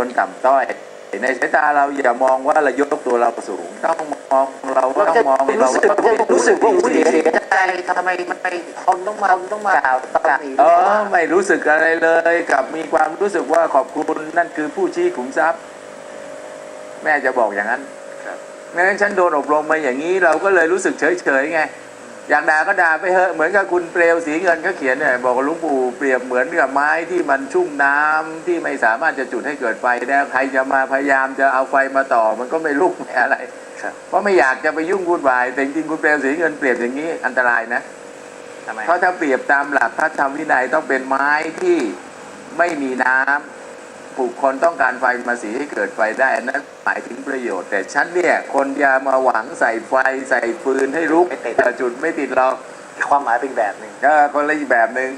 คนต่ำต้อย ในสายตาเราอย่ามองว่าเรายกตัวเราสูง ต้องมองเราเราต้อจะงมองรู้เราสึกว่าจะรู้สึกว่าอุ้ยเสียใจทำไมทำไมคนต้องมาต้องมากล่าวตำหนิเออไม่รู้สึกอะไรเลยกลับมีความรู้สึกว่าขอบคุณนั่นคือผู้ชี้ขุมทรัพย์ แม่จะบอกอย่างนั้นครับงั้นฉันโดนอบรมมาอย่างนี้เราก็เลยรู้สึกเฉยเฉยๆไง อยากด่าก็ด่าไปเถอะเหมือนกับคุณเปลวสีเงินเขาเขียนเนี่ยบอกว่าหลุงปู่เปรียบเหมือนกับไม้ที่มันชุ่มน้ำที่ไม่สามารถจะจุดให้เกิดไฟได้ใครจะมาพยายามจะเอาไฟมาต่อมันก็ไม่ลุกไม่อะไรครับเพราะไม่อยากจะไปยุ่งวุ่นวาย แต่จริงๆคุณเปลวสีเงินเปรียบอย่างนี้อันตรายนะทำไมเพราะถ้าเปรียบตามหลักพระธรรมวินัยต้องเป็นไม้ที่ไม่มีน้ำ บุคคลต้องการไฟมาสีให้เกิดไฟได้อันนั้นหมายถึงประโยชน์ แต่ฉันเนี่ยคนอยามาหวังใส่ไฟใส่ฟืนให้ลุกแต่จุดไม่ติดหรอกความหมายเป็นแบบหนึ่งก็คนละอีกแบบหนึ่ง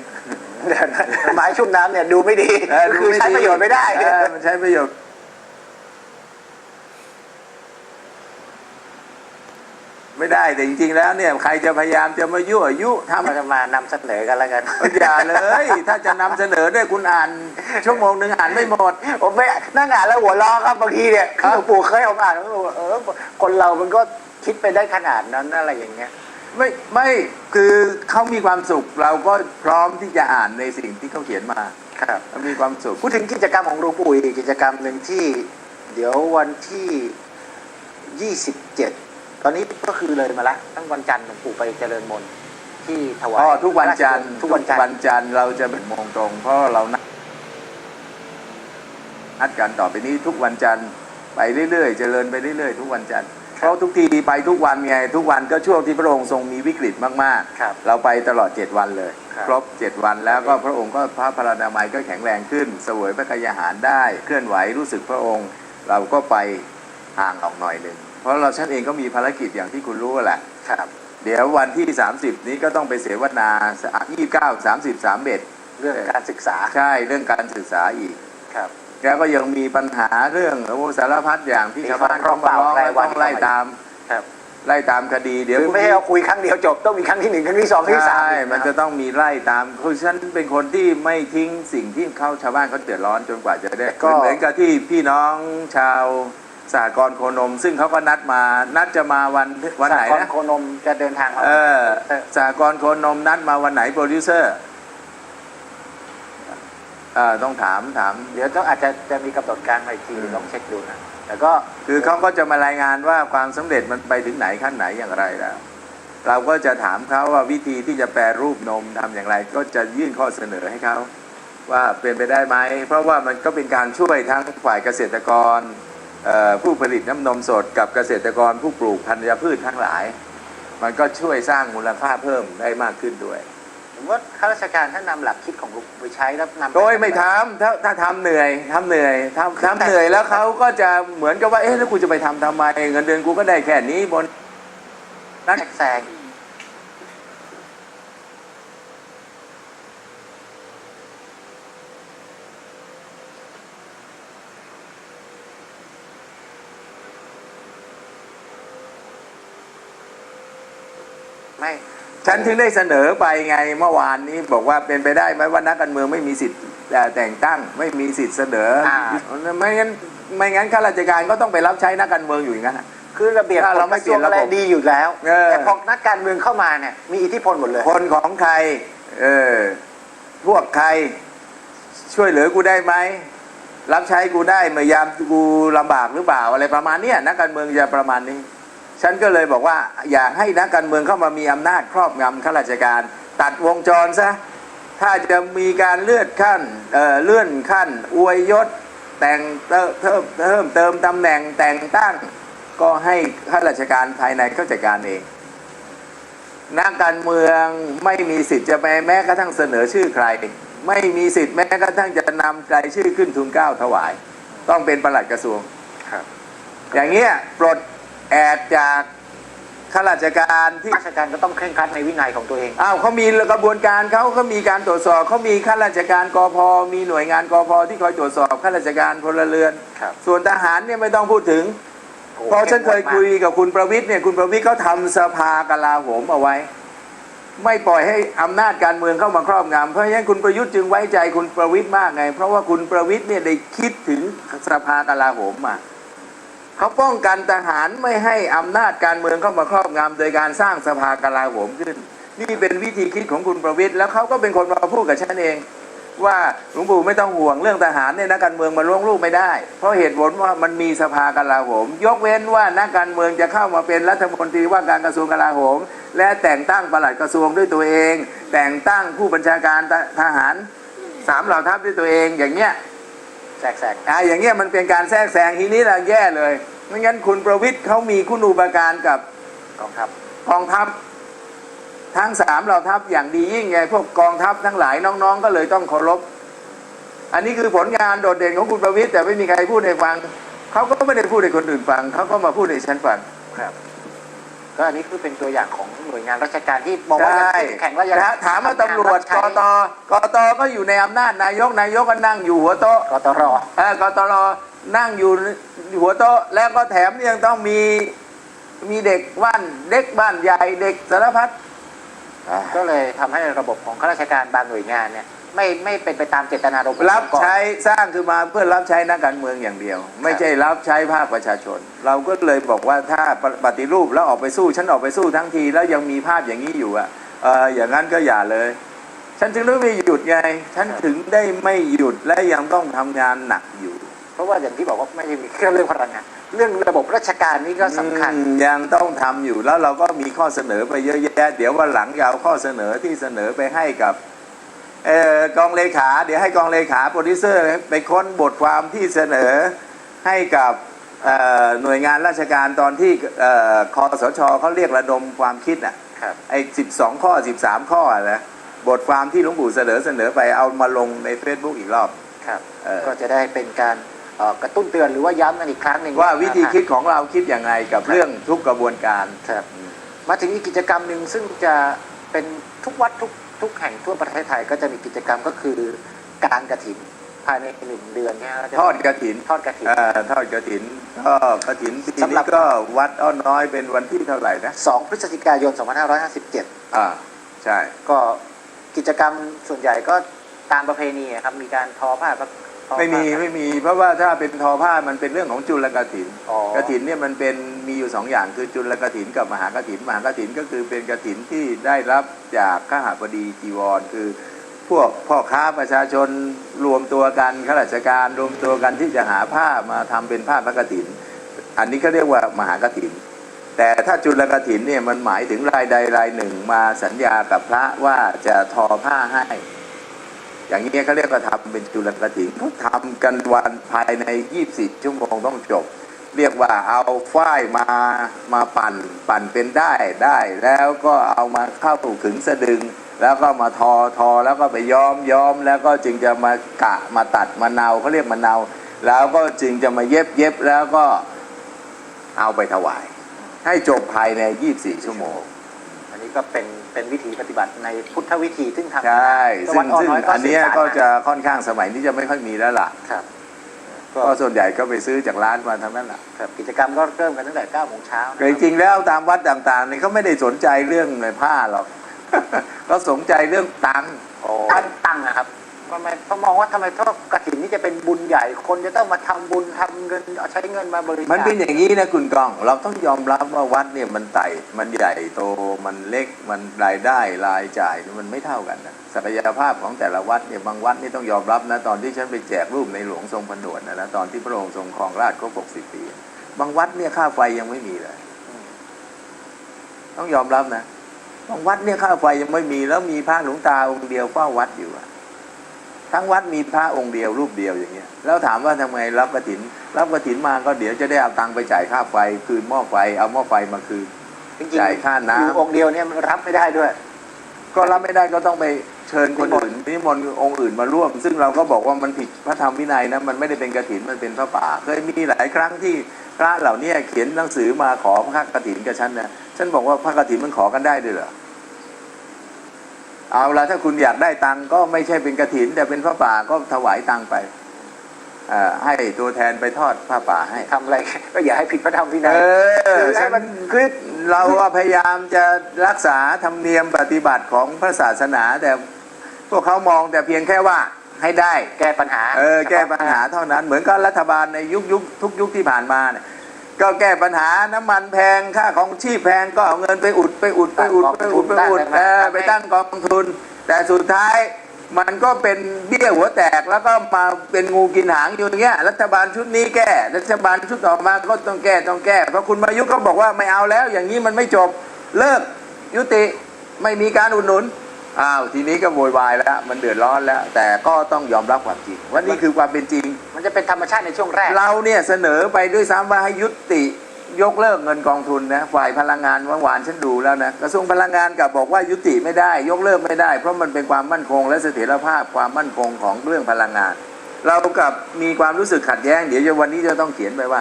ไม้ชุ่มน้ำเนี่ยดูไม่ดีเออดูคือไม่ใช้ประโยชน์ไม่ได้เออมันใช้ประโยชน์ ไม่ได้แต่จริงๆแล้วเนี่ยใครจะพยายามจะมายั่วยุทำเราจะมานำเสนอกันแล้วกันอย่าเลย ถ้าจะนำเสนอด้วยคุณอ่าน ชั่วโมงหนึ่งอ่านไม่หมด ผมไม่นั่งอ่านแล้วหัวเราะครับบางทีเนี่ยคือหลวงปู่เคยผมอ่านแล้วเออคนเรามันก็คิดไปได้ขนาดนั้นอะไรอย่างเงี้ยไม่ไม่คือเขามีความสุขเราก็พร้อมที่จะอ่านในสิ่งที่เขาเขียนมาครับเรามีความสุขพูดถึงกิจกรรมของหลวงปู่อีกกิจกรรมหนึ่งที่ เดี๋ยววันที่ 27 ตอนนี้ก็คือเลยมาละตั้งวันจันทร์หลวงปู่ไปเจริญมนต์ที่ถวายอ๋อทุกวันจันทร์ทุกวันจันทวันร์จันทร์เราจะเป็นโมงตรง เพราะเรานัดนัดกันต่อไปนี้ทุกวันจันทร์ไปเรื่อยๆ เจริญไปเรื่อยๆ ทุกวันจันทร์เพราะทุกทีไปทุกวันไง ทุกวันก็ช่วงที่พระองค์ทรงมีวิกฤตมากครับๆเราไปตลอดเจ็ดวันเลย ครับครบเจ็ดวันแล้วก็พระองค์ก็พระพลานามัยก็แข็งแรงขึ้นเสวยพระกายอาหารได้ เคลื่อนไหวรู้สึกพระองค์ เราก็ไปห่างออกหน่อยหนึ่ง เพราะเราฉันเองก็มีภารกิจอย่างที่คุณรู้แหละครับ เดี๋ยววันที่ 30 นี้ก็ต้องไปเสวนา29 30 31เรื่องการศึกษาใช่เรื่องการศึกษาอีกครับแล้วก็ยังมีปัญหาเรื่องโอ้สารพัดอย่างที่มีชาวบ้านฟ้องร้องร้องรายวันต้องไล่ตามครับไล่ตามคดีเดี๋ยวคือไม่ให้เราคุยครั้งเดียวจบต้องมีครั้งที่หนึ่งครั้งที่สองครั้งที่สามใช่อีกมันจะต้องมีไล่ตามคือฉันเป็นคนที่ไม่ทิ้งสิ่งที่เขาชาวบ้านเขาเดือดร้อนจนกว่าจะได้เหมือนกับที่พี่น้องชาว สหกรณ์โคนม ซึ่งเขาก็นัดมา นัดจะมาวันวันไหนสากรนะณ์โคนมจะเดินทางมาเออสหกรณ์โคนมนัดมาวันไหนโปรดิวเซอร์เออต้องถามถาม เดี๋ยวต้องอาจจะจะมีกำหนดการมาอีกทีอืม ลองเช็คดูนะแต่ก็คือเขาก็จะมารายงานว่าความสำเร็จมันไปถึงไหนขั้นไหนอย่างไรแล้ว เราก็จะถามเขาว่าวิธีที่จะแปรรูปนมทำอย่างไร ก็จะยื่นข้อเสนอให้เขาว่าเป็นไปได้ไหม เพราะว่ามันก็เป็นการช่วยทั้งฝ่ายเกษตรกรเอ่อ ผู้ผลิตน้ำนมสดกับเกษตรกรผู้ปลูกธัญพืชทั้งหลาย มันก็ช่วยสร้างมูลค่าเพิ่มได้มากขึ้นด้วยผมว่าข้าราชการท่านนำหลักคิดของหลวงปู่ไปใช้แล้วนำโดยไม่ทำถ้าถ้าทำเหนื่อยทำเหนื่อยทำทำเหนื่อยแล้วเขาก็จะเหมือนกับว่าเอ๊ะแล้วกูจะไปทำทำไม เงินเดือนกูก็ได้แค่นี้บนนักแซง ไม่ ฉันถึงได้เสนอไปไงเมื่อวานนี้บอกว่าเป็นไปได้ไหมว่านักการเมืองไม่มีสิทธิ์เอ่อแต่งตั้ง ไม่มีสิทธิ์เสนอไม่งั้นไม่งั้นข้าราชการก็ต้องไปรับใช้นักการเมืองอยู่อย่างนั้นน่ะคือระเบียบถ้าเราไม่เปลี่ยนระบบกะทวงอดีอยู่แล้วเออแต่พอนักการเมืองเข้ามาเนี่ยมีอิทธิพลหมดเลยคนของใครเออพวกใครช่วยเหลือกูได้ไหมรับใช้กูได้เมื่อยามกูลำบากหรือเปล่าอะไรประมาณเนี้ยนักการเมืองจะประมาณนี้ ฉันก็เลยบอกว่าอยากให้นักการเมืองเข้ามามีอำนาจครอบงำข้าราชการ ตัดวงจรซะถ้าจะมีการเลื่อนขั้นเอ่อเลื่อนขั้น อวยยศ แต่งเติมเพิ่มเพิ่มเติมตำแหน่งแต่งตั้ง ก็ให้ข้าราชการภายในเขาจัดการเอง นักการเมืองไม่มีสิทธิ์จะไปแม้กระทั่งเสนอชื่อใคร ไม่มีสิทธิ์แม้กระทั่งจะนำรายชื่อขึ้นทุนเกล้าถวาย ต้องเป็นประหลัดกระทรวงครับอย่างเงี้ยปลด แอดจากข้าราชการที่ราชการก็ต้องเคร่งครัดในวินัยของตัวเอง อ้าวเขามีกระบวนการเขาเขามีการตรวจสอบเขามีข้าราชการกพมีหน่วยงานกพที่คอยตรวจสอบข้าราชการพลเรือน ครับส่วนทหารเนี่ยไม่ต้องพูดถึง เพราะฉันเคยคุยกับคุณประวิทย์เนี่ยคุณประวิทย์เขาทำสภากลาโหมเอาไว้ ไม่ปล่อยให้อำนาจการเมืองเข้ามาครอบงำเพราะฉะนั้นคุณประยุทธ์จึงไว้ใจคุณประวิทย์มากไง เพราะว่าคุณประวิทย์เนี่ยได้คิดถึงสภากลาโหมมา เขาป้องกันทหารไม่ให้อำนาจการเมืองเข้ามาครอบงำโดยการสร้างสภากลาโหมขึ้น นี่เป็นวิธีคิดของคุณประวิทย์แล้วเขาก็เป็นคนมาพูดกับฉันเอง ว่าหลวงปู่ไม่ต้องห่วงเรื่องทหารเนี่ยนักการเมืองมาล่วงลูกไม่ได้ เพราะเหตุผลว่ามันมีสภากลาโหม ยกเว้นว่านักการเมืองจะเข้ามาเป็นรัฐมนตรีว่าการกระทรวงกลาโหม และแต่งตั้งปลัดกระทรวงด้วยตัวเอง แต่งตั้งผู้บัญชาการทหารสามเหล่าทัพด้วยตัวเองอย่างเงี้ย แสกแสกอ่าอย่างเงี้ยมันเป็นการแทรกแซงทีนี้เราแย่เลยไม่งั้นคุณประวิทย์เขามีคุณูปการกับกองทัพกองทัพทั้งสามเหล่าทัพอย่างดียิ่งไงพวกกองทัพทั้งหลายน้องๆ ก็เลยต้องเคารพ อันนี้คือผลงานโดดเด่นของคุณประวิทย์แต่ไม่มีใครพูดให้ฟังเขาก็ไม่ได้พูดให้คนอื่นฟังเขาก็มาพูดให้ฉันฟังครับ ก็อันนี้คือเป็นตัวอย่างของหน่วยงานราชการที่มองว่าใช่ยังแข่งว่ายังนะถามว่าตำรวจกตกตก็อยู่ในอำนาจนายกนายกก็นั่งอยู่หัวโต๊ะกตรเออกตรนั่งอยู่หัวโต๊ะแล้วก็แถมยังต้องมีมีเด็กบ้านเด็กบ้านใหญ่เด็กสารพัดก็เลยทำให้ระบบของข้าราชการบางหน่วยงานเนี่ย ไม่ไม่เป็นไปตามเจตนารมณ์ของรับองค์กใช้สร้างขึ้นมาเพื่อรับใช้นักการเมืองอย่างเดียว ไม่ใช่รับใช้ภาคประชาชน เราก็เลยบอกว่าถ้าปฏิรูปแล้วออกไปสู้ฉันออกไปสู้ทั้งที แล้วยังมีภาพอย่างนี้อยู่อะเอออย่างนั้นก็อย่าเลย ฉันจึงได้ไม่หยุดไง ฉันถึงได้ไม่หยุดและยังต้องทำงานหนักอยู่ เพราะว่าอย่างที่บอกว่าไม่ใช่มีแค่เรื่องพลังงานเรื่องระบบราชการนี่ก็สำคัญอืมยังต้องทำอยู่แล้วเราก็มีข้อเสนอไปเยอะแยะ เดี๋ยววันหลังจะเอาข้อเสนอที่เสนอไปให้กับเออ กองเลขา เดี๋ยวให้กองเลขาโปรดิวเซอร์ไปค้นบทความที่เสนอให้กับเอ่อหน่วยงานราชการตอนที่เอ่อคอสชเขาเรียกระดมความคิดอะครับไอ้สิบสองข้อสิบสามข้ออะนะบทความที่หลวงปู่เสนอเสนอไปเอามาลงใน Facebook อีกรอบครับเออก็จะได้เป็นการเอ่อกระตุ้นเตือนหรือว่าย้ำกันอีกครั้งหนึ่งว่าวิธีคิดของเราคิดอย่างไรกับเรื่องทุกกระบวนการครับมาถึงอีกกิจกรรมหนึ่งซึ่งจะเป็นทุกวัดทุก ทุกแห่งทั่วประเทศไทยก็จะมีกิจกรรมก็คือการกระถินภายในหนึ่งเดือนเนี่ยเราจะทอดกระถินทอดกระถินเอ่อทอดกระถินก็กระถินปีสำหรันี้บก็วัดอ้อน้อยเป็นวันที่เท่าไหร่นะสองพฤศจิกายน 2557 อ่าใช่ ก็กิจกรรมส่วนใหญ่ก็ตามประเพณีอะครับมีการทอผ้าก็ทอผ้า ไม่มีไม่มี เพราะว่าถ้าเป็นทอผ้ามันเป็นเรื่องของจุลกถินอ๋อกถินเนี่ยมันเป็นมีอยู่สองอย่างคือจุลกถินกับมหากถินมหากถินก็คือเป็นกถินที่ได้รับจากข้าหาบดีจีวร คือ พวกพ่อค้าประชาชนรวมตัวกันข้าราชการรวมตัวกันที่จะหาผ้ามาทำเป็นผ้าพระกถิน อันนี้เขาเรียกว่ามหากถิน แต่ถ้าจุลกถินเนี่ยมันหมายถึงรายใดรายหนึ่งมาสัญญากับพระว่าจะทอผ้าให้ อย่างนี้เขาเรียกว่าทำเป็นจุลกถินเขาทำกันวันภายใน 24 ชั่วโมงต้องจบ เรียกว่าเอาฝ้ายมามาปั่นปั่นเป็นได้ได้ แล้วก็เอามาเข้าขึงสะดึง แล้วก็มาทอทอแล้วก็ไปย้อมย้อมแล้วก็จึงจะมากะมาตัดมะนาวเขาเรียกมะนาวแล้วก็จึงจะมาเย็บเย็บแล้วก็เอาไปถวาย ให้จบภายใน 24 ชั่วโมง ก็เป็นเป็นวิธีปฏิบัติในพุทธวิธีซึ่งทำใช่ก็ซึ่วังดอ้อซึ่งน้อยอันเนี้ยสื่สารก็มาจะค่อนข้างสมัยนี้จะไม่ค่อยมีแล้วล่ะครับก็ก็ส่วนใหญ่ก็ไปซื้อจากร้านมาทั้งนั้นแหละครับกิจกรรมก็เริ่มกันตั้งแต่9โมงเช้านะคแต่บจริงๆแล้วตามวัดต่างๆเนี่ยเขาไม่ได้สนใจเรื่องในผ้าหรอกเขาสนใจเรื่องตังค์ตั้งตั้งนะครับ ก็ไมเพรามองว่าทำไมทอดกระถินนี่จะเป็นบุญใหญ่ คนจะต้องมาทำบุญทำเงินเอาใช้เงินมาบริจาคมันเป็นอย่างนี้นะคุณกอง เราต้องยอมรับว่าวัดเนี่ยมันไต่มันใหญ่โตมันเล็กมันรายได้รายจ่ายมันไม่เท่ากันนะศักยภาพของแต่ละวัดเนี่ยบางวัดนี่ต้องยอมรับนะตอนที่ฉันไปแจกรูปในหลวงทรงผนวดนะนะตอนที่พระองค์ทรงครองราชย์ครบ60 ปี บางวัดเนี่ยค่าไฟยังไม่มีเลย ต้องยอมรับนะบางวัดเนี่ยค่าไฟยังไม่มีแล้วมีพระหลวงตาองค์เดียวเฝ้าวัดอยู่อะ ทั้งวัดมีพระองค์เดียวรูปเดียวอย่างเงี้ยแล้วถามว่าทำไมรับกระถิน รับกระถินมาก็เดี๋ยวจะได้เอาตังค์ไปจ่ายค่าไฟ คืนหม้อไฟเอาหม้อไฟมาคืนจริงจ่ายค่าน้ำอยู่องค์เดียวเนี่ยมันรับไม่ได้ด้วย ก็รับไม่ได้ก็ต้องไปเชิญคนอื่นนิมนต์องค์อื่นมาร่วม ซึ่งเราก็บอกว่ามันผิดพระธรรมวินัยนะมันไม่ได้เป็นกระถินมันเป็นพระป่า เคยมีหลายครั้งที่พระเหล่านี้เขียนหนังสือมาขอพระกฐินกับฉันนะฉันบอกว่าพระกฐินมันขอกันได้ด้วยเหรอ เอาละถ้าคุณอยากได้ตังค์ก็ไม่ใช่เป็นกฐิน แต่เป็นพระป่าก็ถวายตังค์ไปเอ่อให้ตัวแทนไปทอดผ้าป่าให้ทำอะไร ก็อย่าให้ผิดพระธรรมวินัเอยอคือให้ฉันมันคือเราก็พยายามจะรักษาธรรมเนียมปฏิบัติของพระศาสนา แต่พวกเขามองแต่เพียงแค่ว่าให้ได้แก้ปัญหา เออ แก้ปัญหาเท่านั้นเหมือนกับรัฐบาลในยุคยุคทุกยุคที่ผ่านมาเนี่ย ก็แก้ปัญหาน้ำมันแพงค่าของชีพแพงก็เอาเงินไปอุดไปอุดไปอุดไปอุดไปอุดเออไปตั้งกองทุน แต่สุดท้ายมันก็เป็นเบี้ยหัวแตกแล้วก็มาเป็นงูกินหางอยู่อย่างเงี้ยรัฐบาลชุดนี้แก้รัฐบาลชุดต่อมาก็ต้องแก้ต้องแก้เพราะคุณมายุทธเขาบอกว่าไม่เอาแล้ว อย่างนี้มันไม่จบเลิกยุติไม่มีการอุดหนุน อ้าวทีนี้ก็โวยวายแล้ว มันเดือดร้อนแล้ว แต่ก็ต้องยอมรับความจริงว่านี่คือความเป็นจริง มันจะเป็นธรรมชาติในช่วงแรก เราเนี่ยเสนอไปด้วยซ้ำว่าให้ยุติยกเลิกเงินกองทุนนะฝ่ายพลังงานเมื่อวานฉันดูแล้วนะกระทรวงพลังงานกลับบอกว่ายุติไม่ได้ ยกเลิกไม่ได้ เพราะมันเป็นความมั่นคง และเสถียรภาพความมั่นคงของเรื่องพลังงาน เรากับมีความรู้สึกขัดแย้ง เดี๋ยวจะวันนี้จะต้องเขียนไปว่า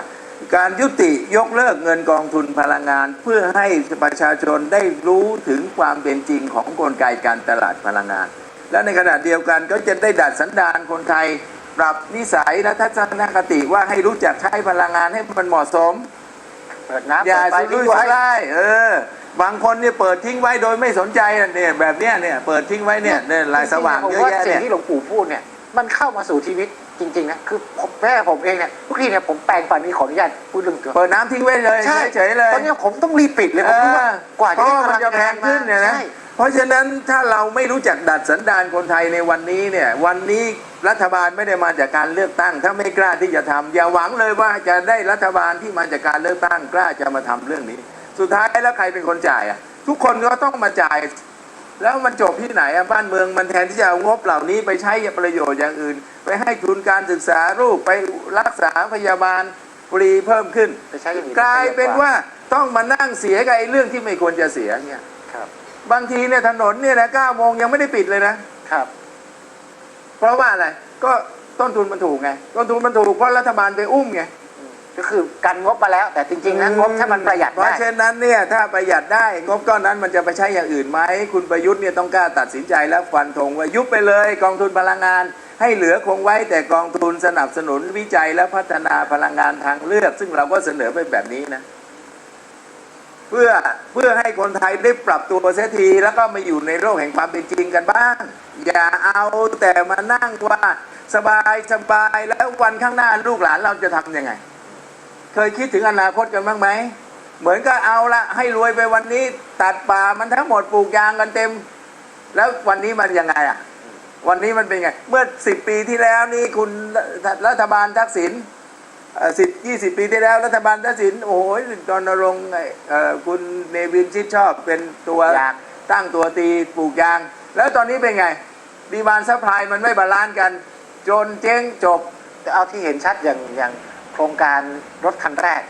การยุติยกเลิกเงินกองทุนพลังงาน เพื่อให้ประชาชนได้รู้ถึงความเป็นจริงของกลไกการตลาดพลังงาน และในขณะเดียวกันก็จะได้ดัดสันดานคนไทย ปรับนิสัยและทัศนคติว่าให้รู้จักใช้พลังงานให้มันเหมาะสมเปิดน้ำอย่าเปิดไฟสุรุ่ยไว้สุร่ายเออบางคนเนี่ยเปิดทิ้งไว้โดยไม่สนใจน่ะเนี่ยแบบเนี้ยเนี่ยเปิดทิ้งไว้เนี่ยเนี่ยลายสว่างผมเยอะว่าแยะสิ่งเนี่ยที่หลวงปู่พูดเนี่ยมันเข้ามาสู่ชีวิต จริงๆนะคือผมแม่ผมเองเนี่ยทุกทีเนี่ยผมแปลงฟันนี่ขออนุญาตพูดเรื่องเกี่ยวเปิดน้ำทิ้งไว้เลยใช่ เฉยๆเลย ตอนเนี้ยผมต้องรีบปิดเลยผมรู้ว่ากว่าเพจะราะได้ว่ามันจะแพงขึ้นเนี่ยนะใช่ เพราะฉะนั้นถ้าเราไม่รู้จักดัดสันดานคนไทยในวันนี้เนี่ย วันนี้รัฐบาลไม่ได้มาจากการเลือกตั้ง ถ้าไม่กล้าที่จะทำอย่าหวังเลยว่าจะได้รัฐบาลที่มาจากการเลือกตั้งกล้าจะมาทำเรื่องนี้ สุดท้ายแล้วใครเป็นคนจ่ายอะทุกคนก็ต้องมาจ่าย แล้วมันจบที่ไหนอะบ้านเมืองมันแทนที่จะเอางบเหล่านี้ไปใช้ประโยชน์อย่างอื่น ไปให้ทุนการศึกษาลูกไปรักษาพยาบาลฟรีเพิ่มขึ้นไปใช้อย่างอื่นกลายเป็นว่าต้องมานั่งเสียกับไอ้เรื่องที่ไม่ควรจะเสียเนี่ยครับ บางทีเนี่ยถนนเนี่ยนะเก้าโมงยังไม่ได้ปิดเลยนะครับ เพราะว่าอะไรก็ต้นทุนมันถูกไง ต้นทุนมันถูกเพราะรัฐบาลไปอุ้มไงอืม ก็คือกันงบมาแล้ว แต่จริงๆนะงบถ้ามันประหยัดเพได้ ราะฉะนั้นเนี่ยถ้าประหยัดได้งบก้อนนั้นมันจะไปใช้อย่างอื่นไหมคุณประยุทธ์เนี่ยต้องกล้าตัดสินใจและฟันธงว่ายุบไปเลย กองทุนพลังงาน ให้เหลือคงไว้แต่กองทุนสนับสนุนวิจัยและพัฒนาพลังงานทางเลือก ซึ่งเราก็เสนอไปแบบนี้นะ เพื่อเพื่อให้คนไทยได้ปรับตัวเสียทีแล้วก็มาอยู่ในโลกแห่งความเป็นจริงกันบ้าง อย่าเอาแต่มานั่งว่าสบายสบายแล้ววันข้างหน้าลูกหลานเราจะทำยังไง เคยคิดถึงอนาคตกันบ้างไหม เหมือนก็เอาละให้รวยไปวันนี้ ตัดป่ามันทั้งหมดปลูกยางกันเต็ม แล้ววันนี้มันยังไงอะ วันนี้มันเป็นไง เมื่อสิบปีที่แล้วนี่คุณรัฐบาลทักษิณสิบยี่สิบปีที่แล้วรัฐบาลทักษิณโอ้โหตอนรงค์เอ่อคุณเนวินชิดชอบเป็นตัวยางตั้งตัวตีปลูกยาง แล้วตอนนี้เป็นไง ดีมานซัพพลายมันไม่บาลานซ์กัน จนเจ๊งจบแต่เอาที่เห็นชัดอย่างอย่าง โครงการรถคันแรก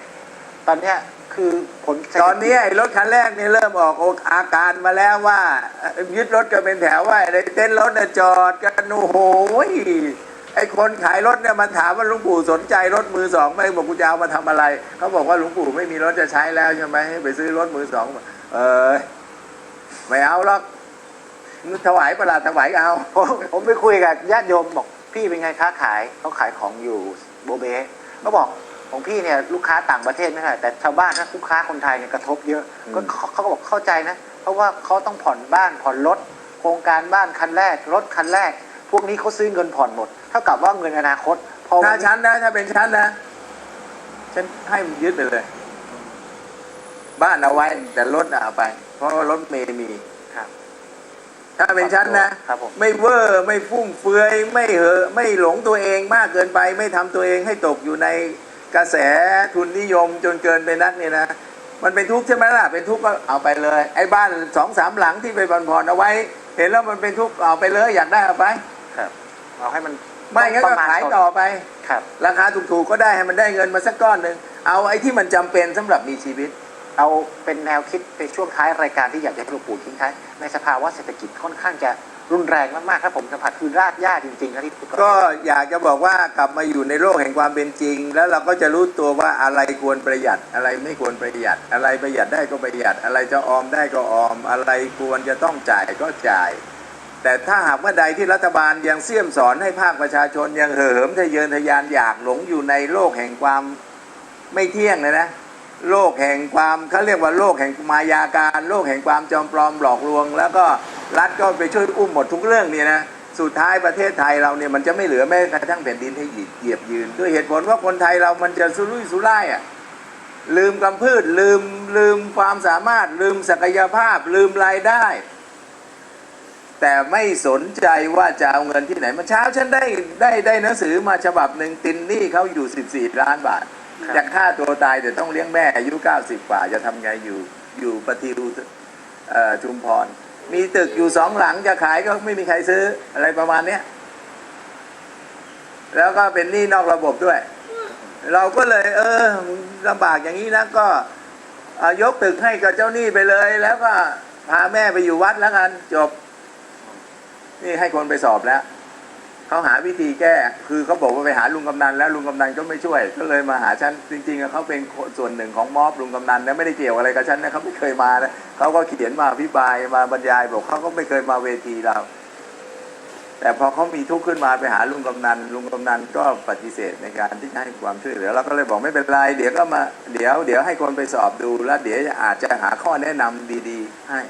ตอนเนี้ยคือผลเศรษฐกิจตอนนี้ไอ้รถคันแรกนี่เริ่มออกอาการมาแล้วว่าเอ่อยึดรถกันเป็นแถวว่าไอ้เต้นรถน่ะจอดกันโอ้โหไอ้คนขายรถเนี่ยมันถามว่าหลุงปู่สนใจรถมือสองไหมบอกกูจะเอามาทำอะไรเขาบอกว่าหลุงปู่ไม่มีรถจะใช้แล้วใช่ไหมให้ไปซื้อรถมือสองเออไม่เอาหรอกถวายประหลาดถวายเอา ผมผมไปคุยกับญาติโยมบอกพี่เป็นไงค้าขายเขาขายของอยู่โบเบ้ เขาบอกของพี่เนี่ยลูกค้าต่างประเทศไม่ใช่แต่ชาวบ้านนะลูกค้าคนไทยเนี่ยกระทบเยอะอืมก็เขาเขาก็บอกเข้าใจนะ เพราะว่าเขาต้องผ่อนบ้านผ่อนรถโครงการบ้านคันแรกรถคันแรก พวกนี้เขาซื้อเงินผ่อนหมด เท่ากับว่าเงินอนาคต พอวัถ้านฉันนะถ้าเป็นฉันนะฉันให้มันยึดไปเลย บ้านเอาไว้แต่รถน่ะเอาไป เพราะว่ารถเมย์มีครับ ถ้าเป็นฉันนะครับผม ไม่เวอร์ไม่ฟุ่มเฟือยไม่เหอะไม่หลงตัวเองมากเกินไป ไม่ทำตัวเองให้ตกอยู่ในกระแสทุนนิยมจนเกินไปนักเนี่ยนะ มันเป็นทุกข์ใช่ไหมล่ะเป็นทุกข์ก็เอาไปเลย ไอ้บ้านสองสามหลังที่ไปผ่อนๆเอาไว้ เห็นแล้วมันเป็นทุกข์เอาไปเลยอยากได้เอาไป ครับ เอาให้มันไม่งั้นก็ขายต่อไป ครับ ราคาถูกๆก็ได้ให้มันได้เงินมาสักก้อนหนึ่งเอาไอ้ที่มันจำเป็นสำหรับมีชีวิต เอาเป็นแนวคิดในช่วงท้ายรายการที่อยากจะให้หลวงปู่ทิ้งท้ายในสภาวะเศรษฐกิจค่อนข้างจะรุนแรงมากๆครับผมสัมผัสคือรากหญ้าจริงๆครับที่พูดก็อยากจะบอกว่ากลับมาอยู่ในโลกแห่งความเป็นจริง แล้วเราก็จะรู้ตัวว่าอะไรควรประหยัดอะไรไม่ควรประหยัด อะไรประหยัดได้ก็ประหยัด อะไรจะออมได้ก็ออม อะไรควรจะต้องจ่ายก็จ่าย แต่ถ้าหากว่าใดที่รัฐบาลยังเสี่ยมสอนให้ภาคประชาชนยังเห่อเหิมทะเยอทะยานอยากหลงอยู่ในโลกแห่งความไม่เที่ยงเลยนะ โลกแห่งความเขาเรียกว่าโลกแห่งมายาการโลกแห่งความจอมปลอมหลอกลวง แล้วก็รัฐก็ไปช่วยอุ้มหมดทุกเรื่องเนี่ยนะสุดท้ายประเทศไทยเราเนี่ยมันจะไม่เหลือแม้กระทั่งแผ่นดินให้เหยียบยืนด้วยเหตุผลว่าคนไทยเรามันจะสุรุ่ยสุร่ายอะลืมกำพืชลืมลืมความสามารถลืมศักยภาพลืมรายได้ แต่ไม่สนใจว่าจะเอาเงินที่ไหนมาเช้าฉันได้ได้ได้หนังสือมาฉบับหนึ่งตินนี่เขาอยู่ 14 ล้านบาท จะฆ่าตัวตายเดี๋ยวต้องเลี้ยงแม่อายุ90กว่าจะทำไงอยู่อยู่ปทิวเอ่อชุมพร มีตึกอยู่สองหลังจะขายก็ไม่มีใครซื้ออะไรประมาณเนี้ยแล้วก็เป็นหนี้นอกระบบด้วย เราก็เลย เออลำบากอย่างนี้นะก็ยกตึกให้กับเจ้าหนี้ไปเลย แล้วก็พาแม่ไปอยู่วัดแล้วกันจบ นี่ให้คนไปสอบแล้ว เขาหาวิธีแก้ คือเขาบอกว่าไปหาลุงกำนันแล้วลุงกำนันก็ไม่ช่วย ก็เลยมาหาฉัน จริงๆเขาเป็นส่วนหนึ่งของมอบลุงกำนันนะไม่ได้เกี่ยวอะไรกับฉันนะเขาไม่เคยมานะเขาก็เขียนมาอภิบายมาบรรยายบอกเขาก็ไม่เคยมาเวทีเรา แต่พอเขามีทุกข์ขึ้นมาไปหาลุงกำนัน ลุงกำนันก็ปฏิเสธในการที่จะให้ความช่วยเหลือเราก็เลยบอกไม่เป็นไรเดี๋ยวก็มาเดี๋ยวเดี๋ยวให้คนไปสอบดูแล้วเดี๋ยวอาจจะหาข้อแนะนำดี ๆ ให้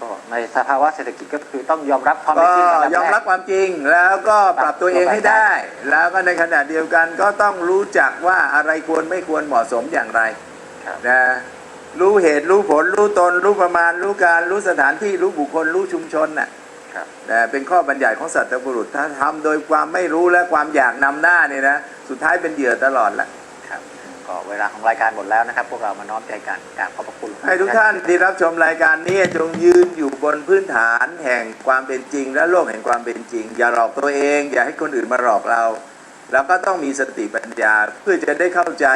ก็ในสภาวะเศรษฐกิจก็คือต้องยอมรับความก็เป็นจริงอันดัแกยอมรับความจริงแล้วก็ปรับตัวเองให้ได้ แล้วก็ในขณะเดียวกันก็ต้องรู้จักว่าอะไรควรไม่ควรเหมาะสมอย่างไรครับ นะรู้เหตุรู้ผลรู้ตน รู้ประมาณ รู้การรู้สถานที่รู้บุคคลรู้ชุมชนน่ะครับ นะเป็นข้อบัญญัติของสัตว์บุรุษถ้าทำโดยความไม่รู้และความอยากนำหน้าเนี่ยนะสุดท้ายเป็นเหยื่อตลอดละ ครับ ก็เวลาของรายการหมดแล้วนะครับ พวกเรามาน้อมใจกันกราบขอบพระคุณให้ทุกท่านที่รับชมรายการนี้จงยืนอยู่บนพื้นฐานแห่งความเป็นจริง และโลกแห่งความเป็นจริง อย่าหลอกตัวเอง อย่าให้คนอื่นมาหลอกเราแล้วก็ต้องมีสติปัญญาเพื่อจะได้เข้าใจ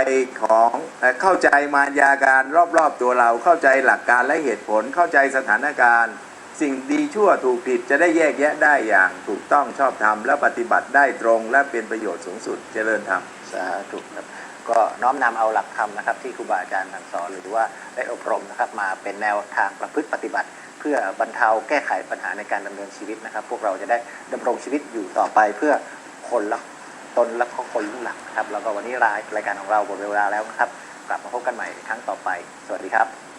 ของเอ่อเข้าใจมารยาการรอบๆตัวเราเข้าใจหลักการและเหตุผลเข้าใจสถานการณ์ สิ่งดีชั่วถูกผิดจะได้แยกแยะได้อย่างถูกต้องชอบธรรมและปฏิบัติได้ตรงและเป็นประโยชน์สูงสุดเจริญธรรมสาธุครับ ก็น้อมนำเอาหลักธรรมนะครับ ที่ครูบาอาจารย์สั่งสอนหรือว่าได้อบรมนะครับ มาเป็นแนวทางประพฤติปฏิบัติ เพื่อบรรเทาแก้ไขปัญหาในการดำเนินชีวิตนะครับ พวกเราจะได้ดำรงชีวิตอยู่ต่อไปเพื่อคนละตนและก็คนรุ่นหลังครับแล้วก็วันนี้รายรายการของเราหมดเวลาแล้วครับ กลับมาพบกันใหม่ครั้งต่อไป สวัสดีครับ